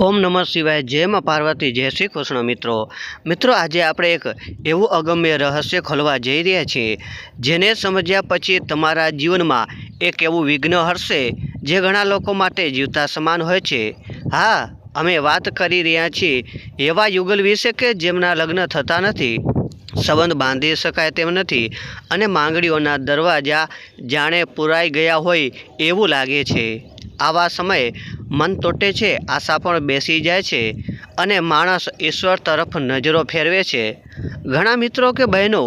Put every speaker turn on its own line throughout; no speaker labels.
ઓમ નમઃ શિવાય. જય માં પાર્વતી. જય શ્રી કૃષ્ણ મિત્રો. મિત્રો, આજે આપણે એક એવું અગમ્ય રહસ્ય ખોલવા જઈ રહ્યા છીએ, જેને સમજ્યા પછી તમારા જીવનમાં એક એવું વિઘ્ન હરશે જે ઘણા લોકો માટે જીવતા સમાન હોય છે. હા, અમે વાત કરી રહ્યા છીએ એવા યુગલ વિશે કે જેમના લગ્ન થતા નથી, સંબંધ બાંધી શકાય તેમ નથી, અને માંગણીઓના દરવાજા જાણે પુરાઈ ગયા હોય એવું લાગે છે. આવા સમયે મન તોટે છે, આશા પણ બેસી જાય છે અને માણસ ઈશ્વર તરફ નજરો ફેરવે છે. ઘણા મિત્રો કે બહેનો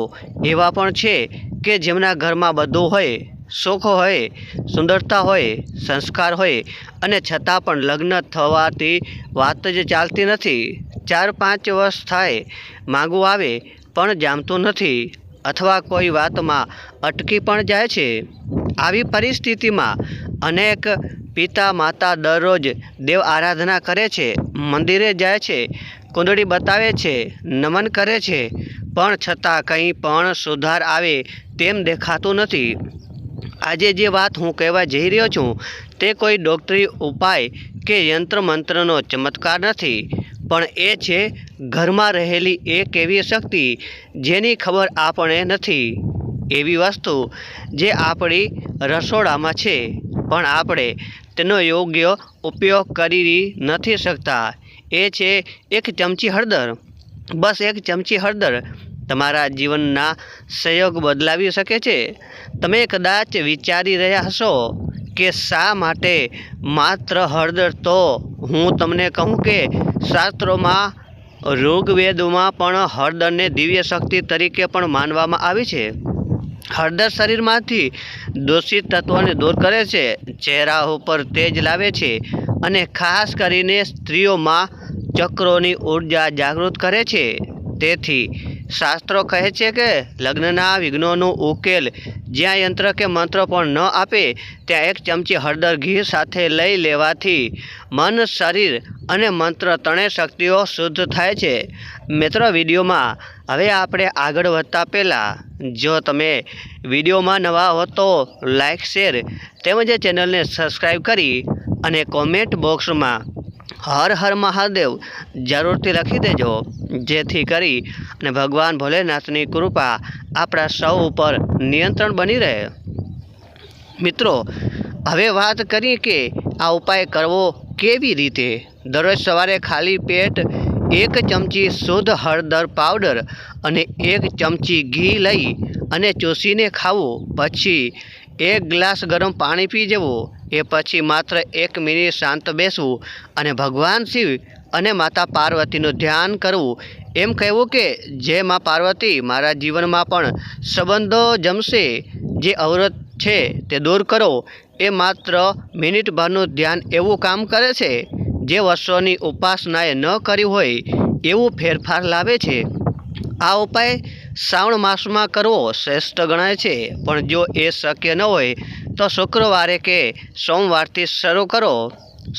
એવા પણ છે કે જેમના ઘરમાં બધું હોય, સુખ હોય, સુંદરતા હોય, સંસ્કાર હોય અને છતાં પણ લગ્ન થવાથી વાત જ ચાલતી નથી. ચાર પાંચ વર્ષ થાય, માગું આવે, પણ જામતું નથી. અથવા કોઈ વાતમાં અટકી પણ જાય છે. આવી પરિસ્થિતિમાં અનેક પિતા માતા દરરોજ દેવ આરાધના કરે છે, મંદિરે જાય છે, કુંડળી બતાવે છે, નમન કરે છે, પણ છતાં કંઈ પણ સુધાર આવે તેમ દેખાતું નથી. આજે જે વાત હું કહેવા જઈ રહ્યો છું, તે કોઈ ડોક્ટરી ઉપાય કે યંત્ર મંત્રનો ચમત્કાર નથી. પણ એ છે, ઘરમાં રહેલી એક એવી શક્તિ જેની ખબર આપણે નથી. એવી વસ્તુ જે આપણી રસોડામાં છે, પણ આપણે તેનો યોગ્ય ઉપયોગ કરી નથી શકતા. એ છે, એક ચમચી હળદર. બસ એક ચમચી હળદર તમારા જીવનના સહયોગ બદલાવી શકે છે. તમે કદાચ વિચારી રહ્યા હશો કે શા માટે? માત્ર હળદર તો હું તમને કહું કે શાસ્ત્રોમાં ઋગ્વેદમાં પણ હળદરને દિવ્ય શક્તિ તરીકે પણ માનવામાં આવી છે. હળદર શરીરમાંથી દૂષિત તત્વોને દૂર કરે છે, ચહેરા ઉપર તેજ લાવે છે અને ખાસ કરીને સ્ત્રીઓમાં ચક્રોની ઊર્જા જાગૃત કરે છે. તેથી શાસ્ત્રો કહે છે કે લગ્નના વિઘ્નોનો ઉકેલ જ્યાં યંત્ર કે મંત્ર પણ ન આપે, ત્યાં એક ચમચી હળદર ઘી સાથે લઈ લેવાથી મન, શરીર અને મંત્ર ત્રણેય શક્તિઓ શુદ્ધ થાય છે. મિત્રો, વિડીયોમાં હવે આપણે આગળ વધતા પહેલાં, જો તમે વિડીયોમાં નવા હો તો લાઇક શેર તેમજ ચેનલને સબસ્ક્રાઈબ કરી અને કોમેન્ટ બોક્સમાં હર હર મહાદેવ, જરૂરથી લખી દેજો, જેથી કરી અને ભગવાન ભોલેનાથની કૃપા આપણા સૌ ઉપર નિયંત્રણ બની રહે. મિત્રો, હવે વાત કરીએ કે આ ઉપાય કરવો કેવી રીતે? દરરોજ સવારે ખાલી પેટ એક ચમચી શુદ્ધ હળદર પાવડર અને એક ચમચી ઘી લઈ અને ચૂસીને ખાવું. પછી એક ગ્લાસ ગરમ પાણી પી જવું, એ પછી માત્ર એક મિનિટ શાંત બેસવું અને ભગવાન શિવ અને માતા પાર્વતીનું ધ્યાન કરવું. એમ કહેવું કે જે મા પાર્વતી મારા જીવનમાં પણ સંબંધો જમશે, જે અવરોધ છે તે દૂર કરો. એ માત્ર મિનિટ ભરનું ધ્યાન એવું કામ કરે છે, જે વર્ષોની ઉપાસનાએ ન કરી હોય, એવું ફેરફાર લાવે છે. આ ઉપાય શ્રાવણ માસમાં કરવો શ્રેષ્ઠ ગણાય છે. પણ જો એ શક્ય ન હોય, તો શુક્રવારે કે સોમવારથી શરૂ કરો.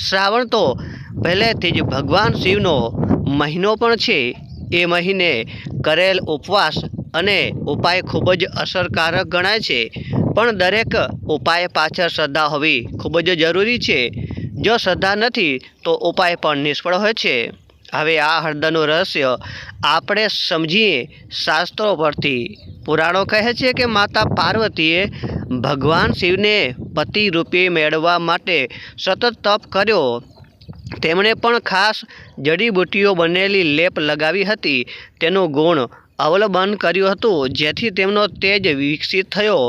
શ્રાવણ તો પહેલેથી જ ભગવાન શિવનો મહિનો પણ છે. એ મહિને કરેલ ઉપવાસ અને ઉપાય ખૂબ જ અસરકારક ગણાય છે. પણ દરેક ઉપાય પાછળ શ્રદ્ધા હોવી ખૂબ જ જરૂરી છે. જો શ્રદ્ધા નથી, તો ઉપાય પણ નિષ્ફળ હોય છે. હવે આ હળદરનું રહસ્ય આપણે સમજીએ શાસ્ત્રો પરથી. પુરાણો કહે છે કે માતા પાર્વતીએ ભગવાન શિવને પતિ રૂપે મેળવવા માટે સતત તપ કર્યો. તેમણે પણ ખાસ જડીબુટ્ટીઓ બનેલી લેપ લગાવી હતી. તેનો ગુણ અવલંબન કર્યું હતું, જેથી તેમનો તેજ વિકસિત થયો.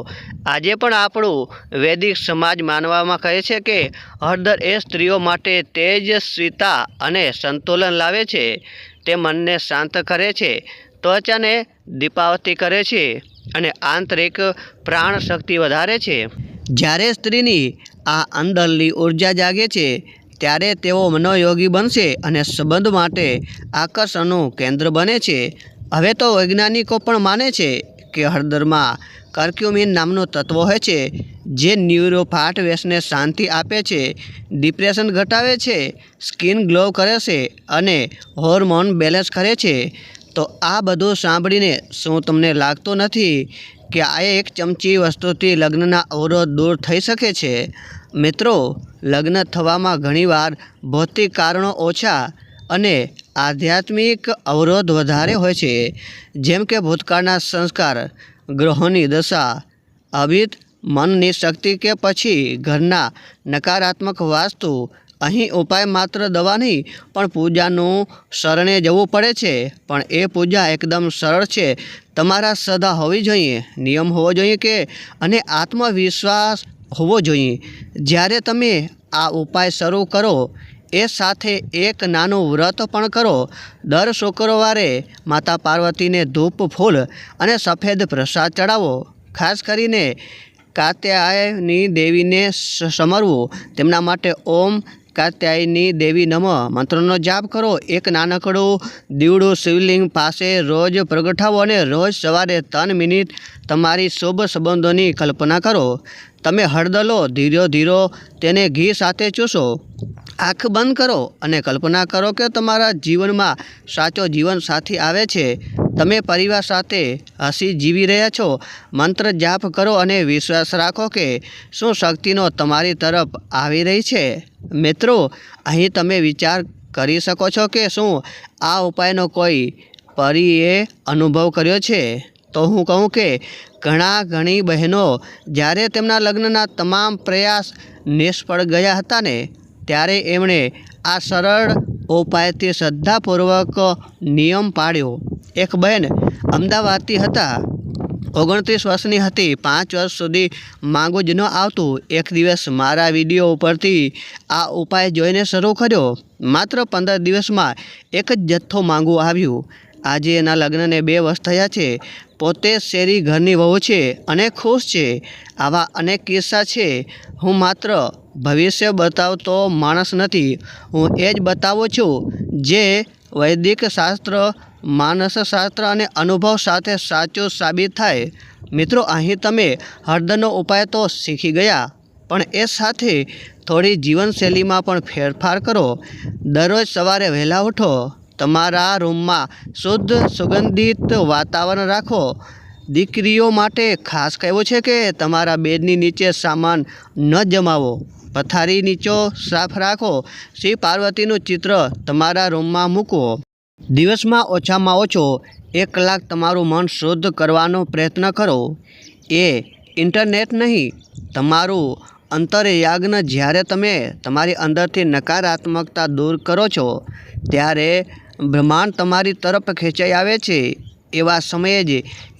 આજે પણ આપણું વૈદિક સમાજ માનવામાં કહે છે કે હળદર એ સ્ત્રીઓ માટે તેજસ્વીતા અને સંતુલન લાવે છે. તે મનને શાંત કરે છે ત્વચાને દીપાવતી કરે છે અને આંતરિક પ્રાણ શક્તિ વધારે છે. જ્યારે સ્ત્રીની આ અંદરની ઊર્જા જાગે છે, ત્યારે તેઓ મનોયોગી બનશે અને સંબંધ માટે આકર્ષણનું કેન્દ્ર બને છે. હવે તો વૈજ્ઞાનિકો પણ માને છે કે હળદરમાં કર્ક્યુમિન નામનું તત્વ હોય છે, જે ન્યુરોફાટ વેસને શાંતિ આપે છે, ડિપ્રેશન ઘટાડે છે, સ્કિન ગ્લો કરે છે અને હોર્મોન બેલેન્સ કરે છે. તો આ બધું સાંભળીને શું તમને લાગતું નથી કે આ એક ચમચી વસ્તુથી લગ્નના અવરોધ દૂર થઈ શકે છે? મિત્રો, લગ્ન થવામાં ઘણીવાર ભૌતિક કારણો ઓછા અને આધ્યાત્મિક અવરોધ વધારે હોય છે, જેમ કે ભૂતકાળના સંસ્કાર, ગ્રહોની દશા, અભિત મનની શક્તિ કે પછી ઘરના નકારાત્મક વાસ્તુ, અહીં ઉપાય માત્ર દવા નહીં, પણ પૂજાનું શરણે જવું પડે છે. પણ એ પૂજા એકદમ સરળ છે. તમારા સદા હોવી જોઈએ, નિયમ હોવો જોઈએ કે અને આત્મવિશ્વાસ હોવો જોઈએ. જ્યારે તમે આ ઉપાય શરૂ કરો એ સાથે એક નાનું વ્રત પણ કરો. દર શુક્રવારે માતા પાર્વતીને ધૂપ, ફૂલ અને સફેદ પ્રસાદ ચડાવો. ખાસ કરીને કાત્યાયની દેવીને સમરવું. તેમના માટે ઓમ કાત્યાયની દેવી નમ. મંત્રનો જાપ કરો. એક નાનકડું દીવડું શિવલિંગ પાસે રોજ પ્રગટાવો અને રોજ સવારે ત્રણ મિનિટ તમારી શુભ સંબંધોની કલ્પના કરો. તમે હળદર લો ધીરો ધીરો તેને ઘી સાથે ચૂસો. આંખ બંધ કરો અને કલ્પના કરો કે તમારા જીવનમાં સાચો જીવનસાથી આવે છે. તમે પરિવાર સાથે હસી જીવી રહ્યા છો. મંત્ર જાપ કરો અને વિશ્વાસ રાખો કે શું શક્તિનો તમારી તરફ આવી રહી છે. મિત્રો, અહીં તમે વિચાર કરી શકો છો કે શું આ ઉપાયનો કોઈ પરીએ અનુભવ કર્યો છે. તો હું કહું કે ઘણા ઘણી બહેનો જ્યારે તેમના લગ્નના તમામ પ્રયાસ નિષ્ફળ ગયા હતા ને ત્યારે એમણે આ સરળ ઉપાયથી શ્રદ્ધાપૂર્વક નિયમ પાડ્યો એક બહેન અમદાવાદથી હતા. ઓગણત્રીસ વર્ષની હતી. પાંચ વર્ષ સુધી માંગુ જ ન આવતું. એક દિવસ મારા વીડિયો ઉપરથી આ ઉપાય જોઈને શરૂ કર્યો. માત્ર પંદર દિવસમાં એક જ જથ્થો માંગુ આવ્યું. આજે એના લગ્નને બે વર્ષ થયા છે. પોતે શેરી ઘરની વહુ છે અને ખુશ છે. આવા અનેક કિસ્સા છે. હું માત્ર ભવિષ્ય બતાવતો માણસ નથી. હું એ જ બતાવું છું જે વૈદિક શાસ્ત્ર માનસશાસ્ત્ર અને અનુભવ સાથે સાચું સાબિત થાય. મિત્રો, અહીં તમે હળદરનો ઉપાય તો શીખી ગયા, પણ એ સાથે થોડી જીવનશૈલીમાં પણ ફેરફાર કરો. દરરોજ સવારે વહેલા ઉઠો. તમારા રૂમમાં શુદ્ધ, સુગંધિત વાતાવરણ રાખો. દીકરીઓ માટે ખાસ કહેવો છે કે તમારા બેડની નીચે સામાન ન જમાવો. પથારી નીચો સાફ રાખો. શ્રી પાર્વતીનું ચિત્ર તમારા રૂમમાં મૂકો. દિવસમાં ઓછામાં ઓછો એક કલાક તમારું મન શુદ્ધ કરવાનો પ્રયત્ન કરો. એ ઇન્ટરનેટ નહીં, તમારું અંતરયાગ્ન જ્યારે તમે તમારી અંદરથી નકારાત્મકતા દૂર કરો છો, ત્યારે બ્રહ્માંડ તમારી તરફ ખેંચાઈ આવે છે. એવા સમયે જ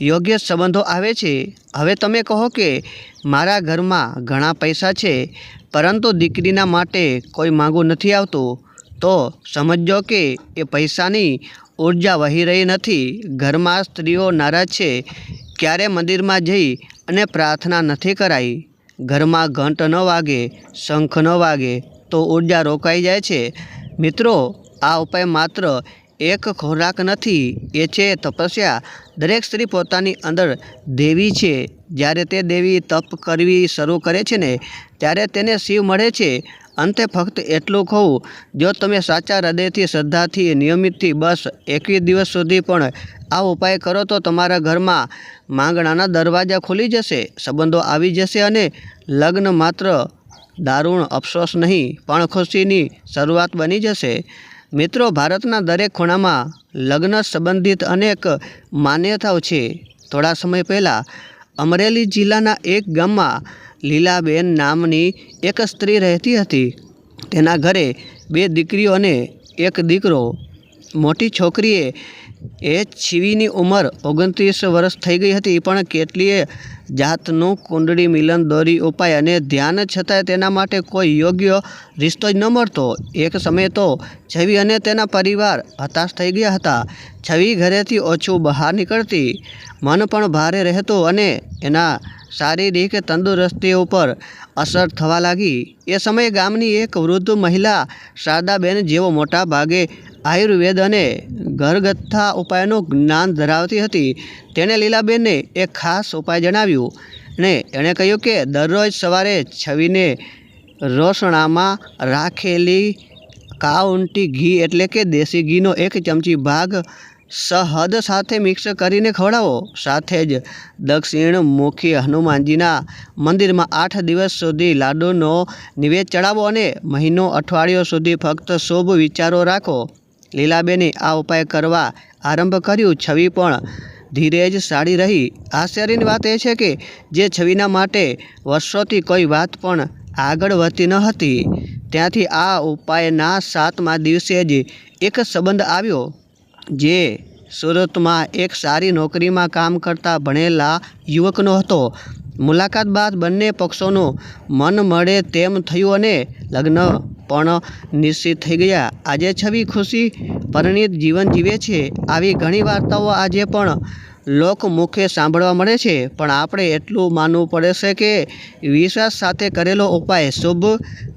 યોગ્ય સંબંધો આવે છે. હવે તમે કહો કે મારા ઘરમાં ઘણા પૈસા છે, પરંતુ દીકરીના માટે કોઈ માગું નથી આવતું. તો સમજો કે એ પૈસાની ઊર્જા વહી રહી નથી. ઘરમાં સ્ત્રીઓ નારાજ છે. ક્યારે મંદિરમાં જઈ અને પ્રાર્થના નથી કરાઈ? ઘરમાં ઘંટ ન વાગે, શંખ ન વાગે, તો ઊર્જા રોકાઈ જાય છે. મિત્રો, આ ઉપાય માત્ર એક ખોરાક નથી, એ છે તપસ્યા. દરેક સ્ત્રી પોતાની અંદર દેવી છે. જ્યારે તે દેવી તપ કરવી શરૂ કરે છે ને, ત્યારે તેને શિવ મળે છે. અંતે ફક્ત એટલું કહું, જો તમે સાચા હૃદયથી, શ્રદ્ધાથી, નિયમિતથી બસ એકવીસ દિવસ સુધી પણ આ ઉપાય કરો તો તમારા ઘરમાં માંગણાના દરવાજા ખુલી જશે, સંબંધો આવી જશે અને લગ્ન માત્ર દારૂણ અફસોસ નહીં, પણ ખુશીની શરૂઆત બની જશે. મિત્રો, ભારતના દરેક ખૂણામાં લગ્ન સંબંધિત અનેક માન્યતાઓ છે. થોડા સમય પહેલાં અમરેલી જિલ્લાના એક ગામમાં લીલાબેન નામની એક સ્ત્રી રહેતી હતી. તેના ઘરે બે દીકરીઓ અને એક દીકરો. મોટી છોકરીએ એ છીવીની ઉંમર ઓગણત્રીસ વર્ષ થઈ ગઈ હતી, પણ કેટલીય જાતનું કુંડળી મિલન દોરી ઉપાય અને ધ્યાન છતાંય તેના માટે કોઈ યોગ્ય રિશ્તો જ ન મળતો. એક સમયે તો છવી અને તેના પરિવાર હતાશ થઈ ગયા હતા. છવી ઘરેથી ઓછું બહાર નીકળતી, મન પણ ભારે રહેતું અને એના શારીરિક તંદુરસ્તી ઉપર અસર થવા લાગી. એ સમયે ગામની એક વૃદ્ધ મહિલા શારદાબેન જેઓ મોટા ભાગે આયુર્વેદ અને ઘરગથ્થા ઉપાયનું જ્ઞાન ધરાવતી હતી. તેણે લીલાબેનને એક ખાસ ઉપાય જણાવ્યું ને એણે કહ્યું કે દરરોજ સવારે છવીને રોસણામાં રાખેલી કાઉન્ટી ઘી એટલે કે દેશી ઘીનો એક ચમચી ભાગ સહદ સાથે મિક્સ કરીને ખવડાવો. સાથે જ દક્ષિણમુખી હનુમાનજીના મંદિરમાં આઠ દિવસ સુધી લાડુનો નિવેદ ચડાવો અને મહિનો અઠવાડિયો સુધી ફક્ત શુભ વિચારો રાખો. લીલાબેને આ ઉપાય કરવા આરંભ કર્યું. છવી પણ ધીરે જ સાડી રહી. આશ્ચર્યની વાત એ છે કે જે છવીના માટે વર્ષોથી કોઈ વાત પણ આગળ વધતી ન હતી. ત્યાંથી આ ઉપાયના સાતમા દિવસે જ એક સંબંધ આવ્યો. જે સુરતમાં એક સારી નોકરીમાં કામ કરતા ભણેલા યુવકનો હતો. મુલાકાત બાદ બંને પક્ષોનું મન મળે તેમ થયું અને લગ્ન પણ નિશ્ચિત થઈ ગયા. આજે છવી ખુશી પરિણીત જીવન જીવે છે. આવી ઘણી વાર્તાઓ આજે પણ લોકમુખે સાંભળવા મળે છે. પણ આપણે એટલું માનવું પડે છે કે વિશ્વાસ સાથે કરેલો ઉપાય, શુભ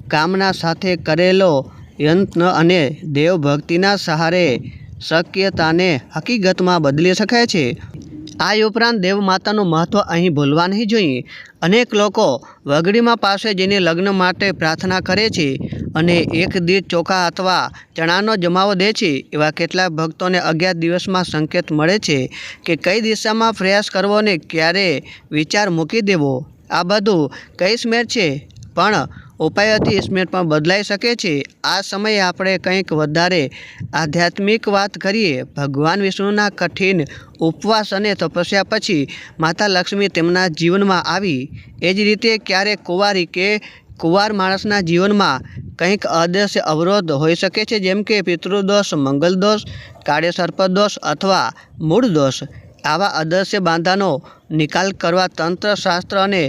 કામના સાથે કરેલો યંત્ર અને દેવભક્તિના સહારે શક્યતાને હકીકતમાં બદલી શકાય છે. આ ઉપરાંત દેવ માતાનું મહત્ત્વ અહીં ભૂલવા નહીં જોઈએ. અનેક લોકો વગડીમાં પાસે જઈને લગ્ન માટે પ્રાર્થના કરે છે અને એક દીઠ ચોખા અથવા ચણાનો જમાવો દે છે. એવા કેટલાક ભક્તોને અગિયાર દિવસમાં સંકેત મળે છે કે કઈ દિશામાં પ્રયાસ કરવો ને ક્યારે વિચાર મૂકી દેવો. આ બધું કઈ સ્મેર છે? પણ ઉપાયોથી પણ બદલાઈ શકે છે. આ સમયે આપણે કંઈક વધારે આધ્યાત્મિક વાત કરીએ, ભગવાન વિષ્ણુના કઠિન ઉપવાસ અને તપસ્યા પછી માતા લક્ષ્મી તેમના જીવનમાં આવી. એ જ રીતે ક્યારેક કુંવારી કે કુંવાર માણસના જીવનમાં કંઈક અદૃશ્ય અવરોધ હોઈ શકે છે, જેમ કે પિતૃદોષ, મંગલદોષ, કાળે સર્પદોષ અથવા મૂળ દોષ આવા અદ્રશ્ય બાંધાનો નિકાલ કરવા તંત્રશાસ્ત્ર અને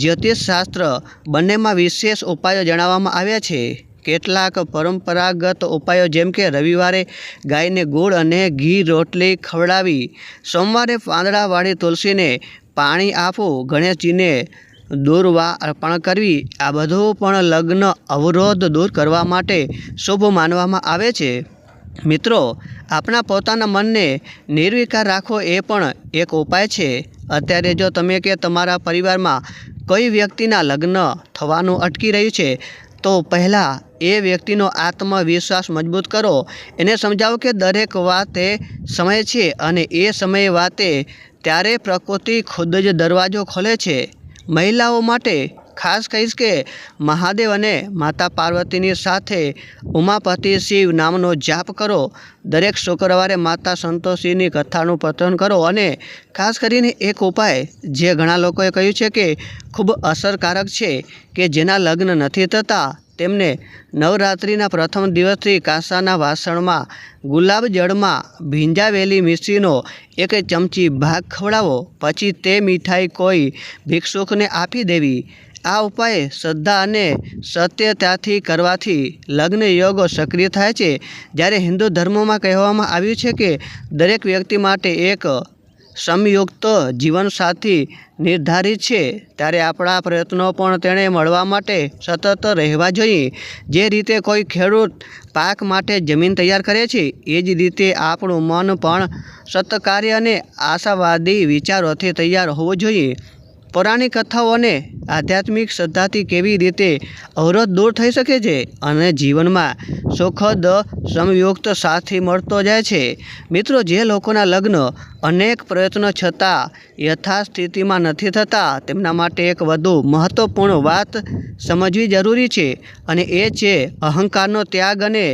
જ્યોતિષશાસ્ત્ર બંનેમાં વિશેષ ઉપાયો જણાવવામાં આવ્યા છે. કેટલાક પરંપરાગત ઉપાયો જેમ કે રવિવારે ગાયને ગોળ અને ઘી રોટલી ખવડાવી, સોમવારે પાંદડાવાળી તુલસીને પાણી આપવું ગણેશજીને દૂરવા અર્પણ કરવી, આ બધું પણ લગ્ન અવરોધ દૂર કરવા માટે શુભ માનવામાં આવે છે. મિત્રો આપણા પોતાના મનને નિર્વિકાર રાખવો એ પણ એક ઉપાય છે. અત્યારે જો તમે કે તમારા પરિવારમાં કોઈ વ્યક્તિના લગ્ન થવાનું અટકી રહ્યું છે, તો પહેલાં એ વ્યક્તિનો આત્મવિશ્વાસ મજબૂત કરો. એને સમજાવો કે દરેક વાતે સમય છે અને એ સમયે વાતે ત્યારે પ્રકૃતિ ખુદ જ દરવાજો ખોલે છે. મહિલાઓ માટે ખાસ કહીશ કે મહાદેવ અને માતા પાર્વતીની સાથે ઉમાપતિ શિવ નામનો જાપ કરો. દરેક શુક્રવારે માતા સંતોષીની કથાનું પઠન કરો અને ખાસ કરીને એક ઉપાય, જે ઘણા લોકોએ કહ્યું છે કે ખૂબ અસરકારક છે, કે જેના લગ્ન નથી થતા. તેમને નવરાત્રિના પ્રથમ દિવસથી કાંસાના વાસણમાં, ગુલાબ જળમાં ભીંજાવેલી મિશ્રીનો એક ચમચી ભાગ ખવડાવો. પછી તે મીઠાઈ કોઈ ભિક્ષુકને આપી દેવી. આ ઉપાય શ્રદ્ધા અને સત્યતાથી કરવાથી લગ્ન યોગ સક્રિય થાય છે. જ્યારે હિન્દુ ધર્મમાં કહેવામાં આવ્યું છે કે દરેક વ્યક્તિ માટે એક સમયુક્ત જીવનસાથી નિર્ધારિત છે, ત્યારે આપણા પ્રયત્નો પણ તેણે મળવા માટે સતત રહેવા જોઈએ. જે રીતે કોઈ ખેડૂત પાક માટે જમીન તૈયાર કરે છે, એ જ રીતે આપણું મન પણ સતકાર્ય અને આશાવાદી વિચારોથી તૈયાર હોવું જોઈએ. પૌરાણિક કથાઓ અને આધ્યાત્મિક શ્રદ્ધાથી કેવી રીતે અવરોધ દૂર થઈ શકે છે અને જીવનમાં સુખદ સમયુક્ત સાથી મળતો જાય છે? મિત્રો, જે લોકોના લગ્ન અનેક પ્રયત્નો છતાં યથાસ્થિતિમાં નથી થતા, તેમના માટે એક વધુ મહત્ત્વપૂર્ણ વાત સમજવી જરૂરી છે અને એ છે અહંકારનો ત્યાગ અને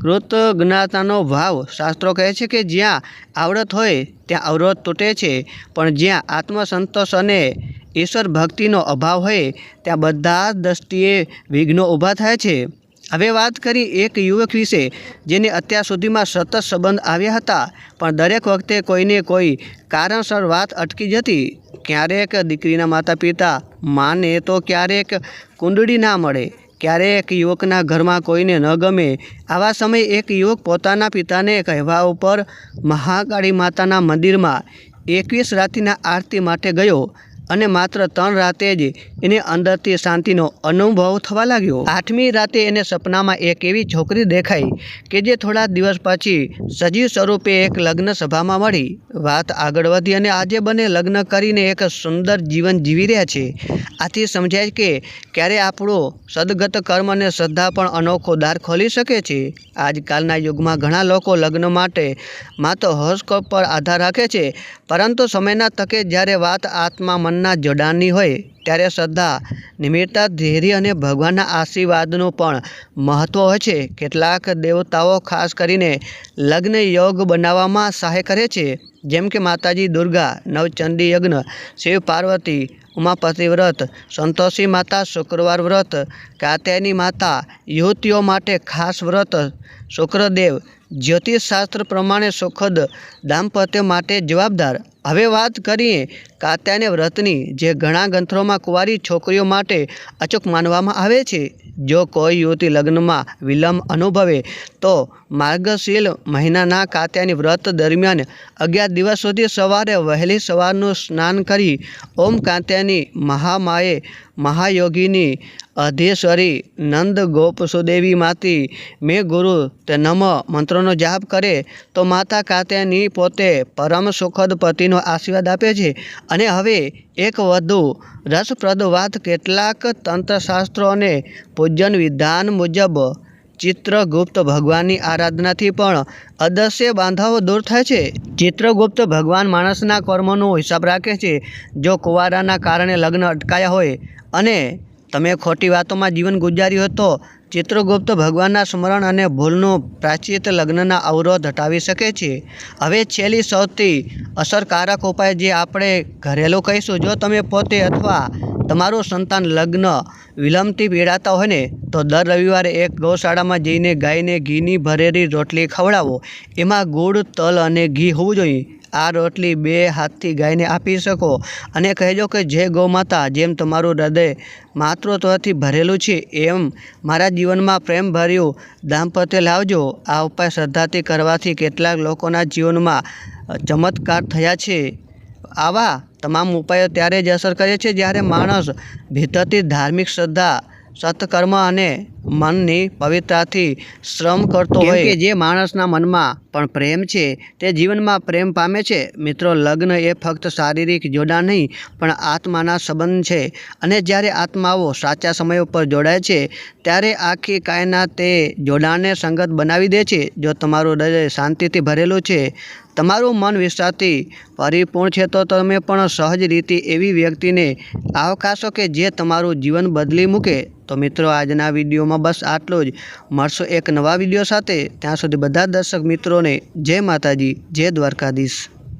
કૃતજ્ઞતાનો ભાવ. શાસ્ત્રો કહે છે કે જ્યાં આવડત હોય ત્યાં અવરોધ તૂટે છે. પણ જ્યાં આત્મસંતોષ અને ઈશ્વર ભક્તિનો અભાવ હોય, ત્યાં બધા જ દ્રષ્ટિએ વિઘ્નો ઊભા થાય છે. હવે વાત કરી એક યુવક વિશે, જેને અત્યાર સુધીમાં સતત સંબંધ આવ્યા હતા, પણ દરેક વખતે કોઈને કોઈ કારણસર વાત અટકી જતી. ક્યારેક દીકરીના માતા પિતા માને તો ક્યારેક કુંડળી ના મળે. ક્યારેક યુવકના ઘરમાં કોઈને ન ગમે, આવા સમયે એક યુવક પોતાના પિતાને કહેવા ઉપર મહાકાળી માતાના મંદિરમાં એકવીસ રાત્રિના આરતી માટે ગયો. અને માત્ર ત્રણ રાતે જ એને અંદરથી શાંતિનો અનુભવ થવા લાગ્યો. આઠમી રાતે એને સપનામાં એક એવી છોકરી દેખાઈ કે જે થોડા દિવસ પછી સજીવ સ્વરૂપે એક લગ્ન સભામાં મળી. વાત આગળ વધી અને આજે બંને લગ્ન કરીને એક સુંદર જીવન જીવી રહ્યા છે. આથી સમજાય કે ક્યારે આપણો સદગત કર્મ અને શ્રદ્ધા પણ અનોખો દ્વાર ખોલી શકે છે. આજકાલના યુગમાં ઘણા લોકો લગ્ન માટે માત્ર હોસ્કોપ પર આધાર રાખે છે, પરંતુ સમયના તકે જ્યારે વાત આત્મા મનના જોડાણની હોય ત્યારે શ્રદ્ધા નિમિત્તા ધૈર્ય અને ભગવાનના આશીર્વાદનું પણ મહત્ત્વ હોય છે. કેટલાક દેવતાઓ ખાસ કરીને લગ્ન યોગ બનાવવામાં સહાય કરે છે. જેમ કે માતાજી દુર્ગા, નવચંડી યજ્ઞ, શિવ પાર્વતી ઉમાપતિ વ્રત, સંતોષી માતા, શુક્રવાર વ્રત, કાત્યાયની માતા, યુવતીઓ માટે ખાસ વ્રત, શુક્રદેવ, જ્યોતિષશાસ્ત્ર પ્રમાણે સુખદ દાંપત્ય માટે જવાબદાર. હવે વાત કરીએ કાત્યાયને વ્રતની, જે ઘણા ગ્રંથોમાં કુંવારી છોકરીઓ માટે અચૂક માનવામાં આવે છે. જો કોઈ યુવતી લગ્નમાં વિલંબ અનુભવે, તો માર્ગશીલ મહિનાના કાત્યાની વ્રત દરમિયાન અગિયાર દિવસ સુધી સવારે વહેલી સવારનું સ્નાન કરી ઓમ કાત્યાની મહામાએ મહાયોગીની અધેશ્વરી નંદ ગોપ સુદેવી માતી મેં ગુરુ તે નમ મંત્રોનો જાપ કરે, તો માતા કાત્યાની પોતે પરમ સુખદ પતિનો આશીર્વાદ આપે છે. અને હવે એક વધુ રસપ્રદ વાત, કેટલાક તંત્રશાસ્ત્રો અને પૂજન વિધાન મુજબ ચિત્રગુપ્ત ભગવાનની આરાધનાથી પણ અદસ્ય બાંધાઓ દૂર થાય છે. ચિત્રગુપ્ત ભગવાન માણસના કર્મોનો હિસાબ રાખે છે. જો કુવારાના કારણે લગ્ન અટકાયા હોય અને તમે ખોટી વાતોમાં જીવન ગુજાર્યું હોય તો ચિત્રગુપ્ત ભગવાનના સ્મરણ અને ભૂલનું પ્રાચિત લગ્નના અવરોધ હટાવી શકે છે. હવે છેલ્લી સૌથી અસરકારક ઉપાય જે આપણે ઘરેલું કહીશું, જો તમે પોતે અથવા તમારું સંતાન લગ્ન વિલંબથી પીડાતા હોય ને, તો દર રવિવારે એક ગૌશાળામાં જઈને ગાયને ઘીની ભરેલી રોટલી ખવડાવો. એમાં ગુડ, તલ અને ઘી હોવું જોઈએ. આ રોટલી બે હાથથી ગાયને આપી શકો. અને કહેજો કે જે ગૌમાતા, જેમ તમારું હૃદય માતૃત્વથી ભરેલું છે, એમ મારા જીવનમાં પ્રેમભર્યું દાંપત્ય લાવજો. આ ઉપાય શ્રદ્ધાથી કરવાથી કેટલાક લોકોના જીવનમાં ચમત્કાર થયા છે. આવા તમામ ઉપાયો ત્યારે જ અસર કરે છે, જ્યારે માણસ ભીતરથી ધાર્મિક શ્રદ્ધા, સત્કર્મ અને મનની પવિત્રતાથી શ્રમ કરતો હોય. કે જે માણસના મનમાં પણ પ્રેમ છે તે જીવનમાં પ્રેમ પામે છે. મિત્રો લગ્ન એ ફક્ત શારીરિક જોડાણ નહીં પણ આત્માના સંબંધ છે. અને જ્યારે આત્માઓ સાચા સમય ઉપર જોડાય છે ત્યારે આખી કાયના તે જોડાણને સંગત બનાવી દે છે. જો તમારું હૃદય શાંતિથી ભરેલું છે તમારું મન વિશ્વાસથી પરિપૂર્ણ છે તો તમે પણ સહજ રીતે એવી વ્યક્તિને આવકાશો કે જે તમારું જીવન બદલી મૂકે. તો મિત્રો આજના વિડીયોમાં બસ આટલું જ. મળશો એક નવા વીડિયો સાથે. ત્યાં સુધી બધા દર્શક મિત્રોને જય માતાજી, જય દ્વારકાધીશ.